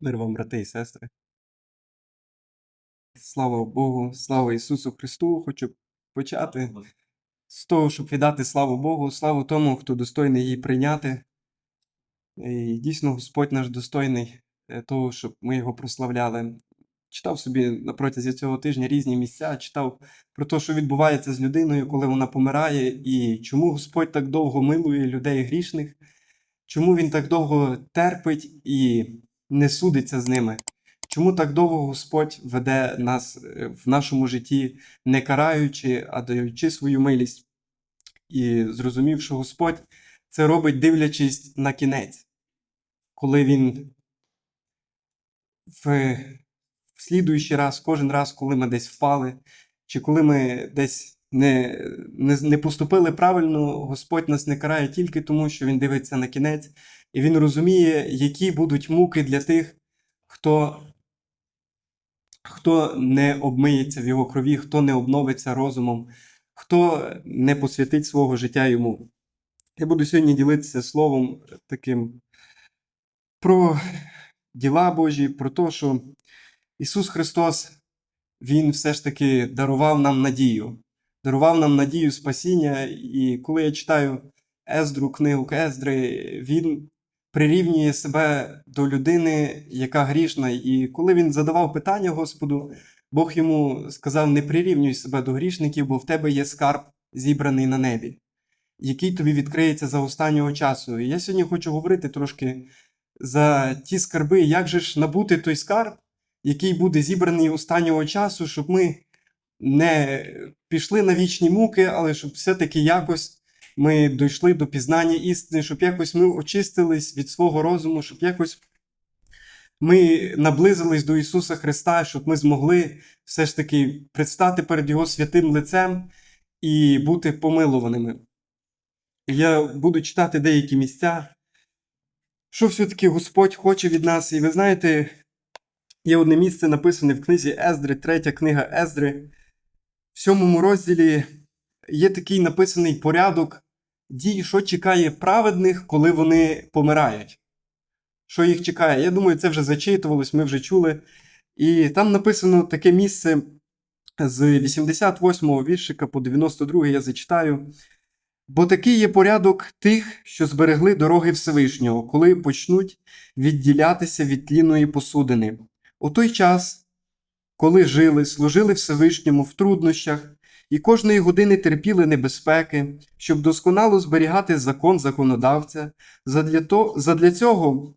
Мир вам, брати і сестри. Слава Богу, слава Ісусу Христу. Хочу почати з того, щоб віддати славу Богу, славу тому, хто достойний її прийняти. І дійсно, Господь наш достойний е, того, щоб ми його прославляли. Читав собі протязі цього тижня різні місця, читав про те, що відбувається з людиною, коли вона помирає, і чому Господь так довго милує людей грішних, чому Він так довго терпить і не судиться з ними. Чому так довго Господь веде нас е, в нашому житті, не караючи, а даючи свою милість? І зрозумів, що Господь це робить, дивлячись на кінець, коли Він в, в слідуючий раз, кожен раз, коли ми десь впали, чи коли ми десь не, не, не поступили правильно, Господь нас не карає тільки тому, що Він дивиться на кінець, і Він розуміє, які будуть муки для тих, хто хто не обмиється в його крові, хто не обновиться розумом, хто не посвятить свого життя йому. Я буду сьогодні ділитися словом таким про діла Божі, про те, що Ісус Христос, Він все ж таки дарував нам надію, дарував нам надію спасіння. І коли я читаю Ездру, книгу Ездри, він прирівнює себе до людини, яка грішна. І коли він задавав питання Господу, Бог йому сказав: не прирівнюй себе до грішників, бо в тебе є скарб, зібраний на небі, який тобі відкриється за останнього часу. І я сьогодні хочу говорити трошки за ті скарби, як же ж набути той скарб, який буде зібраний останнього часу, щоб ми не пішли на вічні муки, але щоб все-таки якось ми дійшли до пізнання істини, щоб якось ми очистились від свого розуму, щоб якось ми наблизились до Ісуса Христа, щоб ми змогли все ж таки предстати перед Його святим лицем і бути помилуваними. Я буду читати деякі місця, що все-таки Господь хоче від нас. І ви знаєте, є одне місце написане в книзі Ездри, третя книга Ездри. В сьомому розділі є такий написаний порядок дій, що чекає праведних, коли вони помирають. Що їх чекає? Я думаю, це вже зачитувалось, ми вже чули. І там написано таке місце з 88-го віршика по 92 я зачитаю. Бо такий є порядок тих, що зберегли дороги Всевишнього, коли почнуть відділятися від тлінної посудини. У той час, коли жили, служили Всевишньому в труднощах, і кожної години терпіли небезпеки, щоб досконало зберігати закон законодавця. Задля, то, задля цього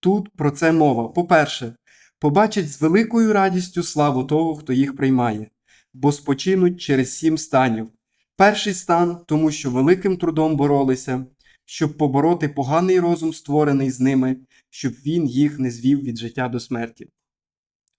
тут про це мова. По-перше, побачать з великою радістю славу того, хто їх приймає, бо спочинуть через сім станів. Перший стан, тому що великим трудом боролися, щоб побороти поганий розум, створений з ними, щоб він їх не звів від життя до смерті.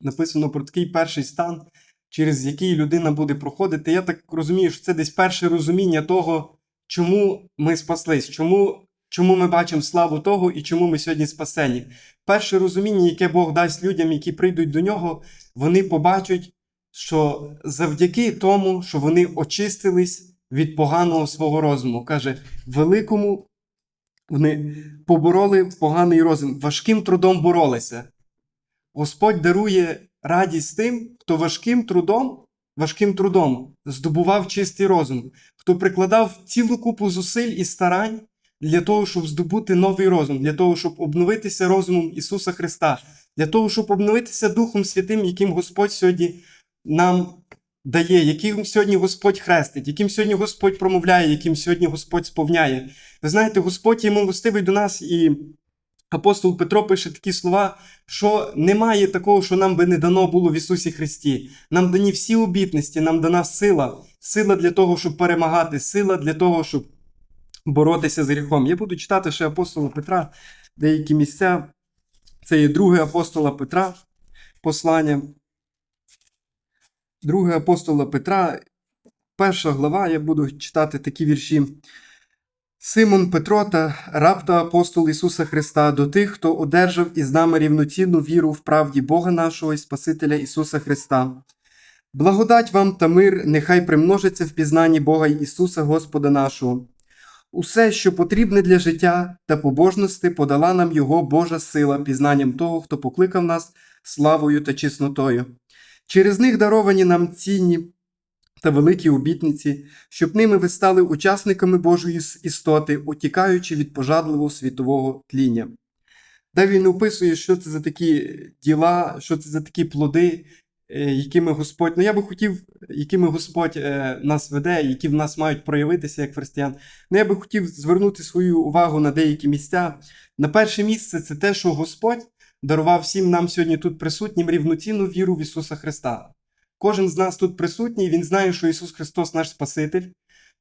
Написано про такий перший стан, через який людина буде проходити. Я так розумію, що це десь перше розуміння того, чому ми спаслись, чому, чому ми бачимо славу того і чому ми сьогодні спасені. Перше розуміння, яке Бог дасть людям, які прийдуть до нього, вони побачать, що завдяки тому, що вони очистились від поганого свого розуму, каже, великому вони побороли поганий розум, важким трудом боролися. Господь дарує радість тим, хто важким трудом, важким трудом здобував чистий розум, хто прикладав цілу купу зусиль і старань для того, щоб здобути новий розум, для того, щоб обновитися розумом Ісуса Христа, для того, щоб обновитися Духом Святим, яким Господь сьогодні нам дає, яким сьогодні Господь хрестить, яким сьогодні Господь промовляє, яким сьогодні Господь сповняє. Ви знаєте, Господь є милостивий до нас, і апостол Петро пише такі слова, що немає такого, що нам би не дано було в Ісусі Христі. Нам дані всі обітності, нам дана сила, сила для того, щоб перемагати, сила для того, щоб боротися з гріхом. Я буду читати ще апостола Петра, деякі місця. Це є друге апостола Петра, послання. Друге апостола Петра, перша глава, я буду читати такі вірші. Симон Петро та раб та апостол Ісуса Христа до тих, хто одержав із нами рівноцінну віру в правді Бога нашого і Спасителя Ісуса Христа. Благодать вам та мир, нехай примножиться в пізнанні Бога і Ісуса Господа нашого. Усе, що потрібне для життя та побожності, подала нам Його Божа сила, пізнанням того, хто покликав нас славою та чеснотою. Через них даровані нам цінні та великі обітниці, щоб ними ви стали учасниками Божої істоти, утікаючи від пожадливого світового тління. Далі він описує, що це за такі діла, що це за такі плоди, е, якими Господь, ну я би хотів, якими Господь е, нас веде, які в нас мають проявитися як християн. Ну я би хотів звернути свою увагу на деякі місця. На перше місце це те, що Господь дарував всім нам сьогодні тут присутнім рівноцінну віру в Ісуса Христа. Кожен з нас тут присутній, він знає, що Ісус Христос наш Спаситель.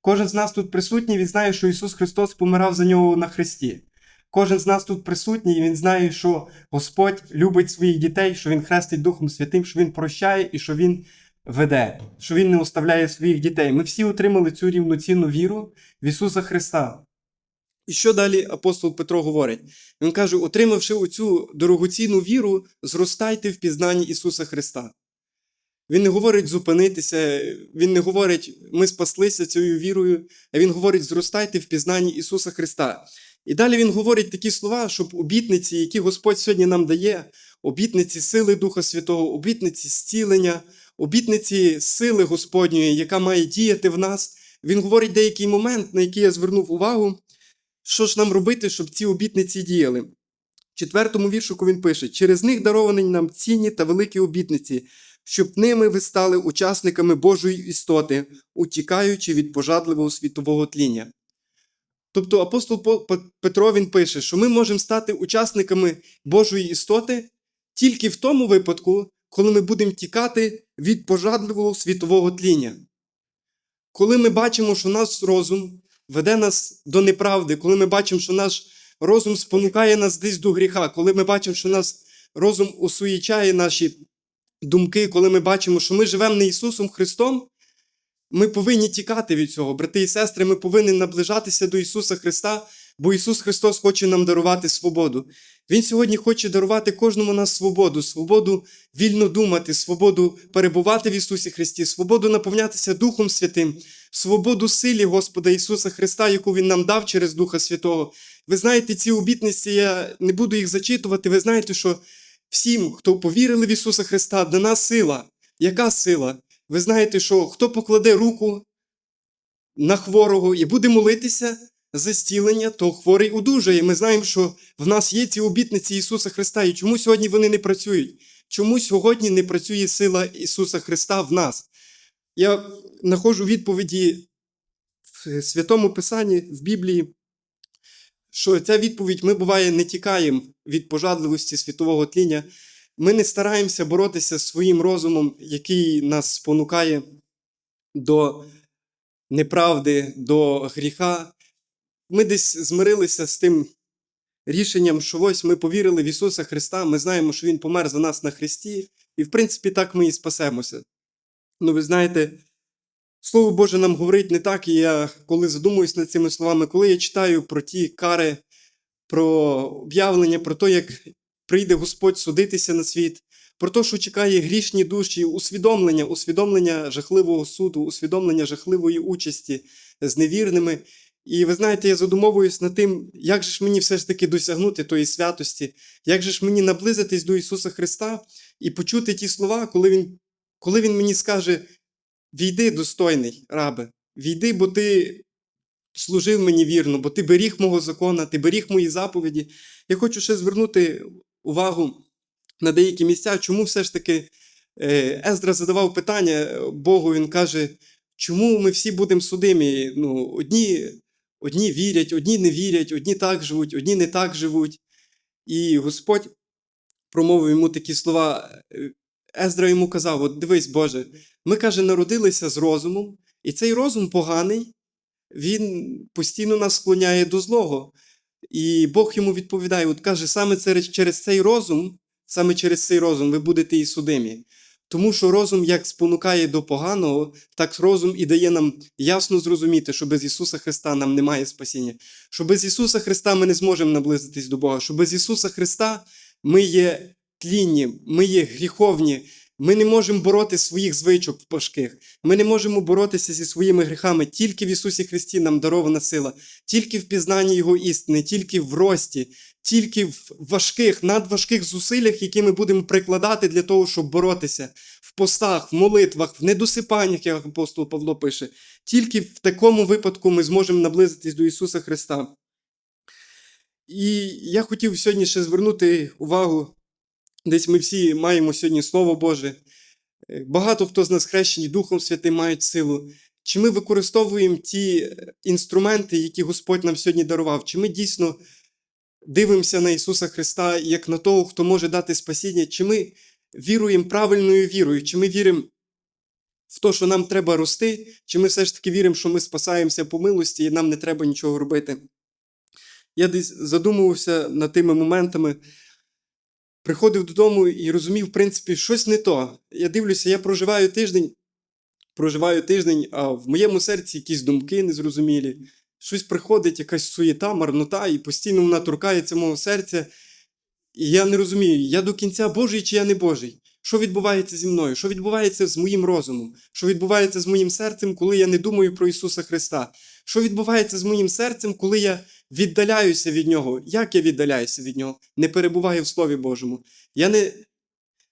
Кожен з нас тут присутній, він знає, що Ісус Христос помирав за нього на хресті. Кожен з нас тут присутній, він знає, що Господь любить своїх дітей, що Він хрестить Духом Святим, що Він прощає і що Він веде, що Він не оставляє своїх дітей. Ми всі отримали цю рівноцінну віру в Ісуса Христа. І що далі апостол Петро говорить? Він каже: отримавши оцю дорогоцінну віру, зростайте в пізнанні Ісуса Христа. Він не говорить зупинитися, він не говорить, ми спаслися цією вірою, а він говорить, зростайте в пізнанні Ісуса Христа. І далі він говорить такі слова, щоб обітниці, які Господь сьогодні нам дає, обітниці сили Духа Святого, обітниці зцілення, обітниці сили Господньої, яка має діяти в нас. Він говорить деякий момент, на який я звернув увагу, що ж нам робити, щоб ці обітниці діяли. В четвертому віршику він пише: через них даровані нам цінні та великі обітниці, щоб ними ви стали учасниками Божої істоти, утікаючи від пожадливого світового тління. Тобто апостол По- Петро він пише, що ми можемо стати учасниками Божої істоти тільки в тому випадку, коли ми будемо тікати від пожадливого світового тління. Коли ми бачимо, що наш розум веде нас до неправди, коли ми бачимо, що наш розум спонукає нас десь до гріха, коли ми бачимо, що наш розум осуєчає наші думки, коли ми бачимо, що ми живемо не Ісусом Христом, ми повинні тікати від цього, брати і сестри. Ми повинні наближатися до Ісуса Христа, бо Ісус Христос хоче нам дарувати свободу. Він сьогодні хоче дарувати кожному нас свободу, свободу вільно думати, свободу перебувати в Ісусі Христі, свободу наповнятися Духом Святим, свободу силі Господа Ісуса Христа, яку Він нам дав через Духа Святого. Ви знаєте, ці обітниці, я не буду їх зачитувати. Ви знаєте, що всім, хто повірили в Ісуса Христа, дана сила. Яка сила? Ви знаєте, що хто покладе руку на хворого і буде молитися за зцілення, то хворий одужає. Ми знаємо, що в нас є ці обітниці Ісуса Христа. І чому сьогодні вони не працюють? Чому сьогодні не працює сила Ісуса Христа в нас? Я знаходжу відповіді в Святому Писанні, в Біблії, що ця відповідь ми буває не тікаємо від пожадливості світового тління. Ми не стараємося боротися зі своїм розумом, який нас спонукає до неправди, до гріха. Ми десь змирилися з тим рішенням, що ось ми повірили в Ісуса Христа, ми знаємо, що Він помер за нас на Христі, і, в принципі, так ми і спасемося. Ну, ви знаєте, Слово Боже нам говорить не так, і я коли задумуюсь над цими словами, коли я читаю про ті кари, про об'явлення, про те, як прийде Господь судитися на світ, про те, що чекає грішні душі, усвідомлення, усвідомлення жахливого суду, усвідомлення жахливої участі з невірними. І ви знаєте, я задумовуюсь над тим, як же ж мені все ж таки досягнути тої святості, як же ж мені наблизитись до Ісуса Христа і почути ті слова, коли Він, коли він мені скаже: Війди, достойний рабе, війди, бо ти служив мені вірно, бо ти беріг мого закона, ти беріг мої заповіді. Я хочу ще звернути увагу на деякі місця, чому все ж таки е, Ездра задавав питання Богу, він каже, чому ми всі будемо судимі? Ну, одні, одні вірять, одні не вірять, одні так живуть, одні не так живуть. І Господь промовив йому такі слова. е, Ездра йому казав: От дивись, Боже, ми, каже, народилися з розумом, і цей розум поганий, він постійно нас склоняє до злого. І Бог йому відповідає: от каже, саме через, цей розум, саме через цей розум ви будете і судимі. Тому що розум як спонукає до поганого, так розум і дає нам ясно зрозуміти, що без Ісуса Христа нам немає спасіння, що без Ісуса Христа ми не зможемо наблизитись до Бога, що без Ісуса Христа ми є тлінні, ми є гріховні, Ми не можемо бороти своїх звичок важких. Ми не можемо боротися зі своїми гріхами. Тільки в Ісусі Христі нам дарована сила, тільки в пізнанні Його істини, тільки в рості, тільки в важких, надважких зусиллях, які ми будемо прикладати для того, щоб боротися в постах, в молитвах, в недосипаннях, як апостол Павло пише. Тільки в такому випадку ми зможемо наблизитись до Ісуса Христа. І я хотів сьогодні ще звернути увагу. Десь ми всі маємо сьогодні Слово Боже. Е, Багато хто з нас хрещені Духом Святим мають силу. Чи ми використовуємо ті е, інструменти, які Господь нам сьогодні дарував? Чи ми дійсно дивимося на Ісуса Христа як на того, хто може дати спасіння? Чи ми віруємо правильною вірою? Чи ми віримо в те, що нам треба рости? Чи ми все ж таки віримо, що ми спасаємося по милості і нам не треба нічого робити? Я десь задумувався над тими моментами приходив додому і розумів, в принципі, щось не то. Я дивлюся, я проживаю тиждень, проживаю тиждень, а в моєму серці якісь думки незрозумілі. Щось приходить, якась суєта, марнота, і постійно вона торкається мого серця. І я не розумію, я до кінця Божий чи я не Божий. Що відбувається зі мною? Що відбувається з моїм розумом? Що відбувається з моїм серцем, коли я не думаю про Ісуса Христа? Що відбувається з моїм серцем, коли я віддаляюся від Нього? Як я віддаляюся від Нього? Не перебуваю в Слові Божому. Я не,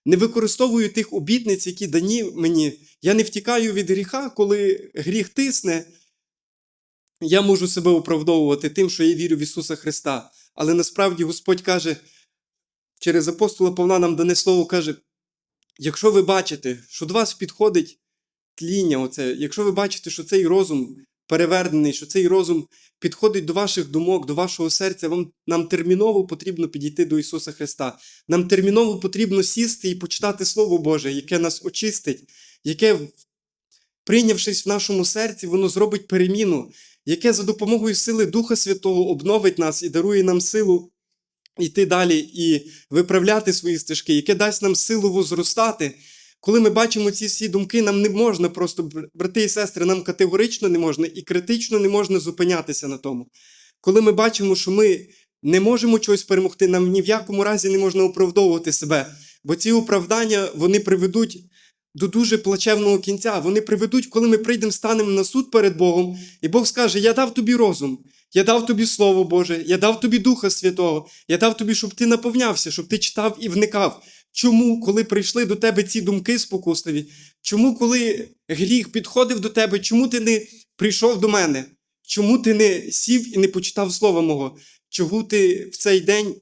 не використовую тих обітниць, які дані мені. Я не втікаю від гріха, коли гріх тисне. Я можу себе оправдовувати тим, що я вірю в Ісуса Христа. Але насправді Господь каже, через апостола Павла нам дане слово каже: якщо ви бачите, що до вас підходить тління, оце, якщо ви бачите, що цей розум перевернений, що цей розум підходить до ваших думок, до вашого серця, вам, нам терміново потрібно підійти до Ісуса Христа. Нам терміново потрібно сісти і почитати Слово Боже, яке нас очистить, яке, прийнявшись в нашому серці, воно зробить переміну, яке за допомогою сили Духа Святого обновить нас і дарує нам силу йти далі і виправляти свої стежки, яке дасть нам силу возростати. Коли ми бачимо ці всі думки, нам не можна просто, брати і сестри, нам категорично не можна і критично не можна зупинятися на тому. Коли ми бачимо, що ми не можемо чогось перемогти, нам ні в якому разі не можна оправдовувати себе, бо ці оправдання вони приведуть до дуже плачевного кінця. Вони приведуть, коли ми прийдемо, станемо на суд перед Богом, і Бог скаже: Я дав тобі розум, я дав тобі Слово Боже, я дав тобі Духа Святого, я дав тобі, щоб ти наповнявся, щоб ти читав і вникав. Чому, коли прийшли до тебе ці думки спокусливі? Чому, коли гріх підходив до тебе, чому ти не прийшов до мене? Чому ти не сів і не почитав слова мого? Чому ти в цей день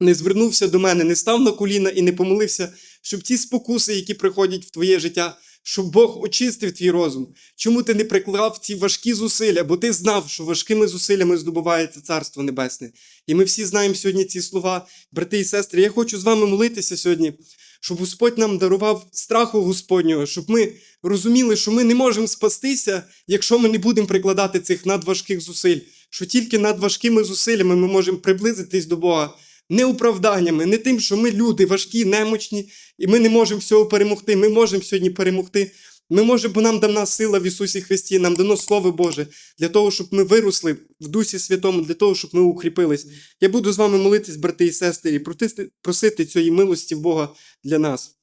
не звернувся до мене, не став на коліна і не помолився, щоб ті спокуси, які приходять в твоє життя, щоб Бог очистив твій розум? Чому ти не приклав ці важкі зусилля? Бо ти знав, що важкими зусиллями здобувається Царство Небесне. І ми всі знаємо сьогодні ці слова, брати і сестри. Я хочу з вами молитися сьогодні, щоб Господь нам дарував страху Господнього, щоб ми розуміли, що ми не можемо спастися, якщо ми не будемо прикладати цих надважких зусиль. Що тільки над важкими зусиллями ми можемо приблизитись до Бога. Не оправданнями, не тим, що ми люди важкі, немочні, і ми не можемо всього перемогти. Ми можемо сьогодні перемогти. Ми можемо, бо нам дана сила в Ісусі Христі, нам дано Слово Боже для того, щоб ми виросли в Дусі Святому, для того, щоб ми укріпились. Я буду з вами молитись, брати і сестри, і просити- цієї милості в Бога для нас.